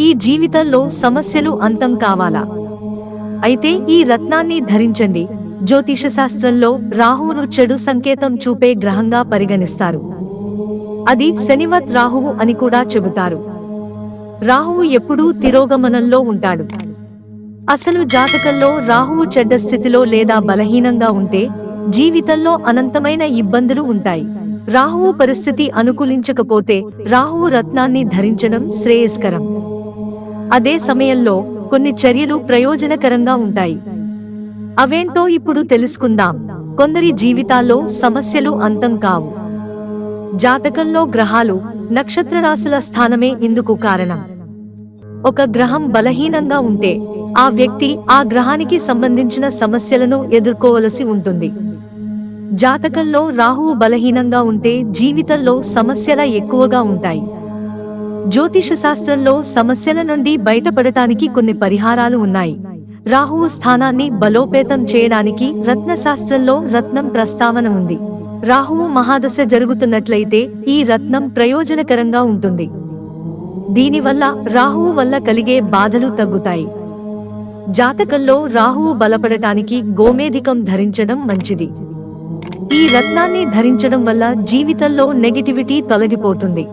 ఈ జీవితంలో సమస్యలు అంతం కావాలా? అయితే ఈ రత్నాన్ని ధరించండి. జ్యోతిష శాస్త్రంలో రాహువును చెడు సంకేతం చూపే గ్రహంగా పరిగణిస్తారు. అది శనివత్ రాహువు అని కూడా చెబుతారు. రాహువు ఎప్పుడూ తిరోగమనంలో ఉంటాడు. అసలు జాతకంలో రాహువు చెడ్డ స్థితిలో లేదా బలహీనంగా ఉంటే జీవితంలో అనంతమైన ఇబ్బందులు ఉంటాయి. రాహువు పరిస్థితి అనుకూలించకపోతే రాహువు రత్నాన్ని ధరించడం శ్రేయస్కరం. అదే సమయంలో కొన్ని చర్యలు ప్రయోజనకరంగా ఉంటాయి. అవేంటో ఇప్పుడు తెలుసుకుందాం. కొందరి జీవితాల్లో సమస్యలు అంతం కావు. జాతకంలో గ్రహాలు నక్షత్రరాశుల స్థానమే ఇందుకు కారణం. ఒక గ్రహం బలహీనంగా ఉంటే ఆ వ్యక్తి ఆ గ్రహానికి సంబంధించిన సమస్యలను ఎదుర్కోవలసి ఉంటుంది. జాతకంలో రాహువు బలహీనంగా ఉంటే జీవితంలో సమస్యల ఎక్కువగా ఉంటాయి. జ్యోతిష శాస్త్రంలో సమస్యల నుండి బయటపడటానికి కొన్ని పరిహారాలు ఉన్నాయి. రాహువు స్థానాన్ని బలోపేతం చేయడానికి రత్న శాస్త్రంలో రత్నం ప్రస్తావన ఉంది. రాహువు మహాదశ జరుగుతున్నట్లయితే ఈ రత్నం ప్రయోజనకరంగా ఉంటుంది. దీనివల్ల రాహువు వల్ల కలిగే బాధలు తగ్గుతాయి. జాతకంలో రాహువు బలపడటానికి గోమేధికం ధరించడం మంచిది. ఈ రత్నాన్ని ధరించడం వల్ల జీవితంలో నెగటివిటీ తొలగిపోతుంది.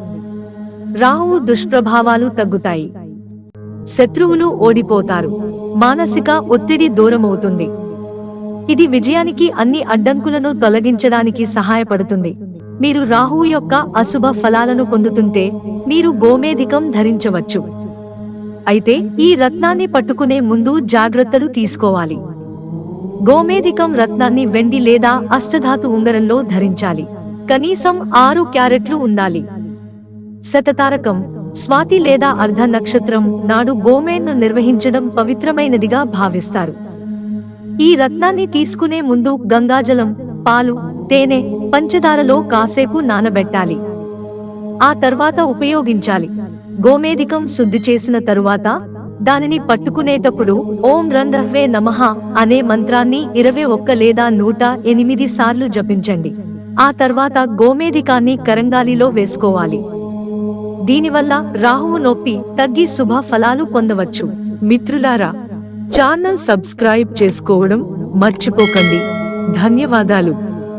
రాహువు దుష్ప్రభావాలు తగ్గుతాయి. శత్రువులు ఓడిపోతారు. మానసిక ఒత్తిడి దూరమవుతుంది. ఇది విజయానికి అన్ని అడ్డంకులను తొలగించడానికి సహాయపడుతుంది. మీరు రాహువు యొక్క అశుభ ఫలాలను పొందుతుంటే మీరు గోమేధికం ధరించవచ్చు. అయితే ఈ రత్నాన్ని పట్టుకునే ముందు జాగ్రత్తలు తీసుకోవాలి. గోమేధికం రత్నాన్ని వెండి లేదా అష్టధాతు ఉంగరంలో ధరించాలి. కనీసం ఆరు క్యారెట్లు ఉండాలి. శతతారకం స్వాతి లేదా అర్ధ నక్షత్రం నాడు గోమేన్ను నిర్వహించడం పవిత్రమైనదిగా భావిస్తారు. ఈ రత్నాన్ని తీసుకునే ముందు గంగాజలం పాలు తేనె పంచదారలో కాసేపు నానబెట్టాలి. ఆ తర్వాత ఉపయోగించాలి. గోమేధికం శుద్ధి చేసిన తరువాత దానిని పట్టుకునేటప్పుడు ఓం రంధ్రహ్వే నమః అనే మంత్రాన్ని ఇరవై ఒక్క లేదా నూట ఎనిమిది సార్లు జపించండి. ఆ తర్వాత గోమేధికాన్ని కరంగాలిలో వేసుకోవాలి. దీనివల్ల రాహువు నొప్పి తగ్గి శుభ ఫలాలు పొందవచ్చు. మిత్రులారా ఛానల్ సబ్స్క్రైబ్ చేసుకోవడం మర్చిపోకండి. ధన్యవాదాలు.